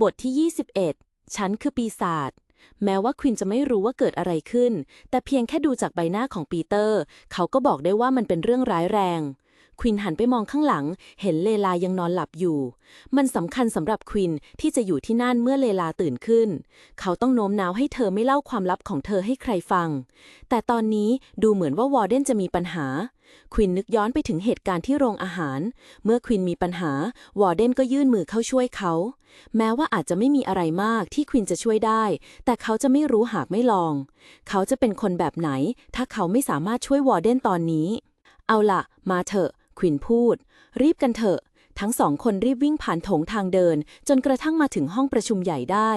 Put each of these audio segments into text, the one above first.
บทที่ 21 ฉันคือปีศาจ แม้ว่าควินจะไม่รู้ว่าเกิดอะไรขึ้น แต่เพียงแค่ดูจากใบหน้าของปีเตอร์ เขาก็บอกได้ว่ามันเป็นเรื่องร้ายแรง ควินหันไปมองข้างหลัง เห็นเลลายังนอนหลับอยู่ มันสำคัญสำหรับควินที่จะอยู่ที่นั่นเมื่อเลลาตื่นขึ้น เขาต้องโน้มน้าวให้เธอไม่เล่าความลับของเธอให้ใครฟัง แต่ตอนนี้ดูเหมือนว่าวอร์เดนจะมีปัญหา ควินนึกย้อนไปถึงเหตุการณ์ที่โรงอาหาร เมื่อควินมีปัญหา วอร์เดนก็ยื่นมือเข้าช่วยเขา แม้ว่าอาจจะไม่มีอะไรมากที่ควินจะช่วยได้ แต่เขาจะไม่รู้หากไม่ลอง เขาจะเป็นคนแบบไหน ถ้าเขาไม่สามารถช่วยวอร์เดนตอนนี้ เอาล่ะมาเถอะ ควินพูด รีบกันเถอะ ทั้งสองคนรีบวิ่งผ่านโถงทางเดิน จนกระทั่งมาถึงห้องประชุมใหญ่ได้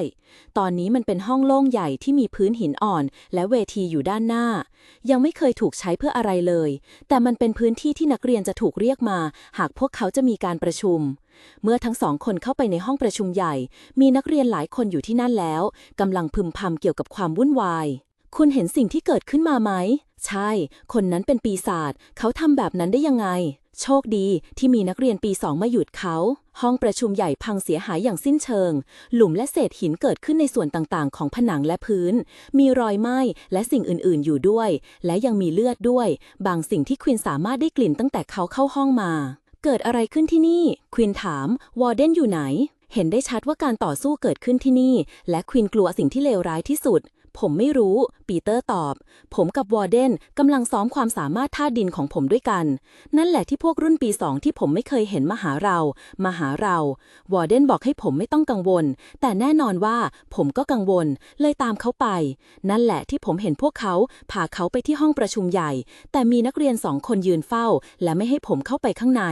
ตอนนี้มันเป็นห้องโล่งใหญ่ที่มีพื้นหินอ่อน และเวทีอยู่ด้านหน้า ยังไม่เคยถูกใช้เพื่ออะไรเลย แต่มันเป็นพื้นที่ที่นักเรียนจะถูกเรียกมา หากพวกเขาจะมีการประชุมเมื่อทั้งสองคนเข้าไปในห้องประชุมใหญ่ มีนักเรียนหลายคนอยู่ที่นั่นแล้ว กำลังพึมพำเกี่ยวกับความวุ่นวาย คุณเห็นสิ่งที่เกิดขึ้นมาไหม ใช่ คนนั้นเป็นปีศาจ เขาทำแบบนั้นได้ยังไง โชคดีที่มีนักเรียนปีสองมาหยุดเขา ห้องประชุมใหญ่พังเสียหายอย่างสิ้นเชิง หลุมและเศษหินเกิดขึ้นในส่วนต่างๆ ของผนังและพื้น มีรอยไหม้และสิ่งอื่นๆอยู่ด้วย และยังมีเลือดด้วย บางสิ่งที่ควินสามารถได้กลิ่นตั้งแต่เขาเข้าห้องมา เกิดอะไรขึ้นที่นี่ ควินถาม วอร์เดนอยู่ไหน เห็นได้ชัดว่าการต่อสู้เกิดขึ้นที่นี่ และควินกลัวสิ่งที่เลวร้ายที่สุด ผมไม่รู้ ปีเตอร์ตอบ ผมกับวอร์เดนกำลังซ้อมความสามารถท่าดินของผมด้วยกัน นั่นแหละที่พวกรุ่นปีสองที่ผมไม่เคยเห็นมาหาเรา มาหาเรา วอร์เดนบอกให้ผมไม่ต้องกังวล แต่แน่นอนว่าผมก็กังวล เลยตามเขาไป นั่นแหละที่ผมเห็นพวกเขาพาเขาไปที่ห้องประชุมใหญ่ แต่มีนักเรียนสองคนยืนเฝ้า และไม่ให้ผมเข้าไปข้างใน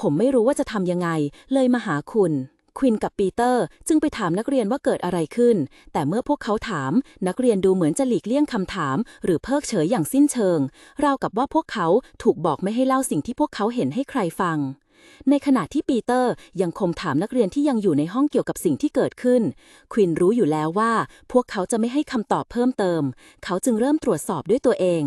ผมไม่รู้ว่าจะทำยังไง เลยมาหาคุณ ควินกับปีเตอร์ จึงไปถามนักเรียนว่าเกิดอะไรขึ้น แต่เมื่อพวกเขาถาม นักเรียนดูเหมือนจะหลีกเลี่ยงคำถาม หรือเพิกเฉยอย่างสิ้นเชิง ราวกับว่าพวกเขาถูกบอกไม่ให้เล่าสิ่งที่พวกเขาเห็นให้ใครฟัง ในขณะที่ปีเตอร์ยังคงถามนักเรียนที่ยังอยู่ในห้องเกี่ยวกับสิ่งที่เกิดขึ้น ควินรู้อยู่แล้วว่า พวกเขาจะไม่ให้คำตอบเพิ่มเติม เขาจึงเริ่มตรวจสอบด้วยตัวเอง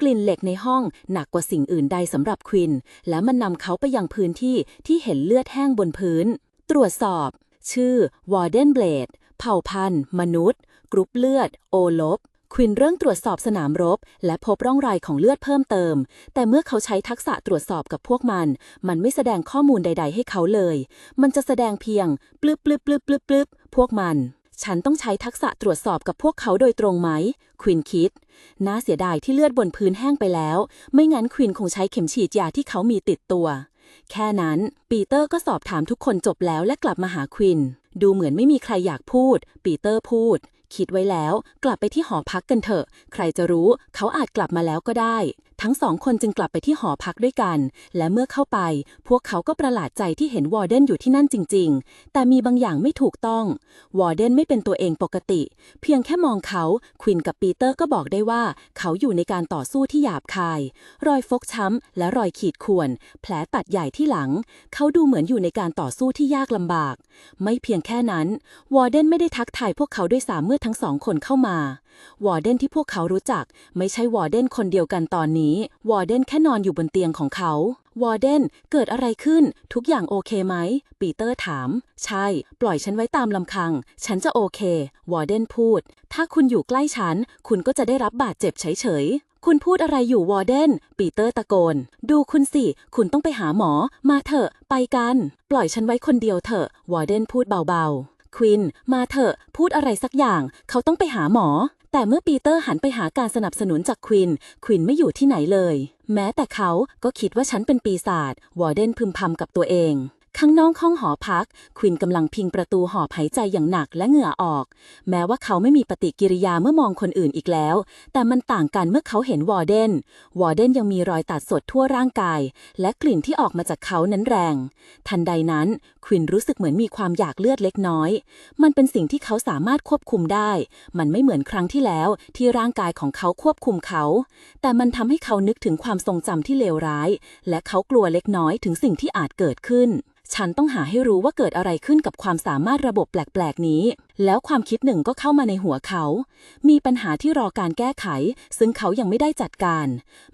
กลิ่นเหล็กในห้องหนักกว่าสิ่งอื่นใดสำหรับควิน และมันนำเขาไปยังพื้นที่ที่เห็นเลือดแห้งบนพื้น ตรวจสอบ ชื่อวอร์เดนเบลดเผ่าพันธุ์ มนุษย์ กรุ๊ปเลือด โอลบควินเริ่มตรวจสอบสนามรบ และพบร่องรอยของเลือดเพิ่มเติม แต่เมื่อเขาใช้ทักษะตรวจสอบกับพวกมัน มันไม่แสดงข้อมูลใด ๆ ให้เขาเลย มันจะแสดงเพียงปลึบปลึบปลึบปลึบปลึบพวกมัน ฉันต้องใช้ทักษะตรวจสอบกับพวกเขาโดยตรงไหม ควินคิด น่าเสียดายที่เลือดบนพื้นแห้งไปแล้ว ไม่งั้นควินคงใช้เข็มฉีดยาที่เขามีติดตัว แค่นั้นปีเตอร์ก็สอบถามทุกคนจบแล้วและกลับมาหาควิน ดูเหมือนไม่มีใครอยากพูด ปีเตอร์พูด คิดไว้แล้ว กลับไปที่หอพักกันเถอะ ใครจะรู้ เขาอาจกลับมาแล้วก็ได้ ทั้งสองคนจึงกลับไปที่หอพักด้วยกัน และเมื่อเข้าไป พวกเขาก็ประหลาดใจที่เห็นวอร์เดนอยู่ที่นั่นจริง ๆ แต่มีบางอย่างไม่ถูกต้อง วอร์เดนไม่เป็นตัวเองปกติ เพียงแค่มองเขา ควินกับปีเตอร์ก็บอกได้ว่า เขาอยู่ในการต่อสู้ที่หยาบคาย รอยฟกช้ำ และรอยขีดข่วน แผลตัดใหญ่ที่หลัง เขาดูเหมือนอยู่ในการต่อสู้ที่ยากลำบาก ไม่เพียงแค่นั้น วอร์เดนไม่ได้ทักทายพวกเขาด้วยซ้ำเมื่อทั้งสองคนเข้ามาวอร์เดนที่พวกเขารู้จัก ไม่ใช่วอร์เดนคนเดียวกันตอนนี้ วอร์เดนแค่นอนอยู่บนเตียงของเขา วอร์เดนเกิดอะไรขึ้น ทุกอย่างโอเคไหม ปีเตอร์ถาม ใช่ ปล่อยฉันไว้ตามลำพัง ฉันจะโอเค วอร์เดนพูด ถ้าคุณอยู่ใกล้ฉัน คุณก็จะได้รับบาดเจ็บเฉยคุณพูดอะไรอยู่วอร์เดน ปีเตอร์ตะโกน ดูคุณสิ คุณต้องไปหาหมอ มาเถอะ ไปกัน ปล่อยฉันไว้คนเดียวเถอะ วอร์เดนพูดเบาๆ ควิน มาเถอะพูดอะไรสักอย่าง เขาต้องไปหาหมอ แต่เมื่อปีเตอร์หันไปหาการสนับสนุนจากควิน ควินไม่อยู่ที่ไหนเลย แม้แต่เขาก็คิดว่าฉันเป็นปีศาจวอร์เดนพึมพำกับตัวเอง ข้งน้อกห้องหอพัก ควินกำลังพิงประตูหอบหายใจอย่างหนักและเหงื่อออก แม้ว่าเขาไม่มีปฏิกิริยาเมื่อมองคนอื่นอีกแล้ว แต่มันต่างกันเมื่อเขาเห็นวอร์เดน วอร์เดนยังมีรอยตัดสดทั่วร่างกาย และกลิ่นที่ออกมาจากเขานั้นแรง ทันใดนั้น ควินรู้สึกเหมือนมีความอยากเลือดเล็กน้อย มันเป็นสิ่งที่เขาสามารถควบคุมได้ มันไม่เหมือนครั้งที่แล้วที่ร่างกายของเขาควบคุมเขา แต่มันทำให้เขานึกถึงความทรงจำที่เลวร้าย และเขากลัวเล็กน้อยถึงสิ่งที่อาจเกิดขึ้น ฉันต้องหาให้รู้ว่าเกิดอะไรขึ้นกับความสามารถระบบแปลก ๆ นี้ แล้วความคิดหนึ่งก็เข้ามาในหัวเขา มีปัญหาที่รอการแก้ไข ซึ่งเขายังไม่ได้จัดการ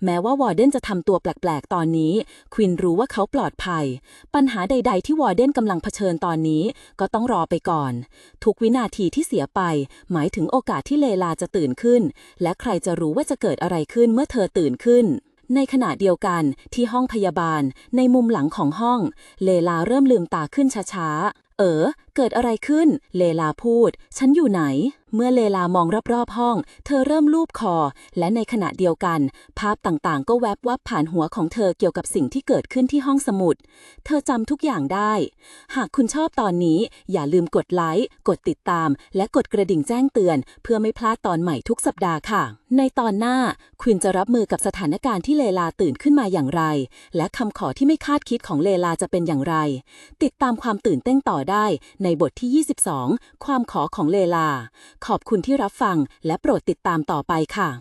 แม้ว่าวอร์เดนจะทำตัวแปลก ๆ ตอนนี้ ควินรู้ว่าเขาปลอดภัย ปัญหาใด ๆ ที่วอร์เดนกำลังเผชิญตอนนี้ ก็ต้องรอไปก่อน ทุกวินาทีที่เสียไป หมายถึงโอกาสที่เลลาจะตื่นขึ้น และใครจะรู้ว่าจะเกิดอะไรขึ้นเมื่อเธอตื่นขึ้น ในขณะเดียวกันที่ห้องพยาบาลในมุมหลังของห้อง เลลาเริ่มลืมตาขึ้นช้าๆ เออ เกิดอะไรขึ้น เลลาพูด ฉันอยู่ไหน เมื่อเลลามองรอบๆห้อง เธอเริ่มลูบคอ และในขณะเดียวกัน ภาพต่างๆ ก็แวบวับผ่านหัวของเธอเกี่ยวกับสิ่งที่เกิดขึ้นที่ห้องสมุด เธอจำทุกอย่างได้ หากคุณชอบตอนนี้ อย่าลืมกดไลค์ กดติดตาม และกดกระดิ่งแจ้งเตือน เพื่อไม่พลาดตอนใหม่ทุกสัปดาห์ค่ะ ในตอนหน้าควินจะรับมือกับสถานการณ์ที่เลลาตื่นขึ้นมาอย่างไร และคำขอที่ไม่คาดคิดของเลลาจะเป็นอย่างไร ติดตามความตื่นเต้นต่อได้ในบทที่ 22 ความขอของเลลา ขอบคุณที่รับฟังและโปรดติดตามต่อไปค่ะ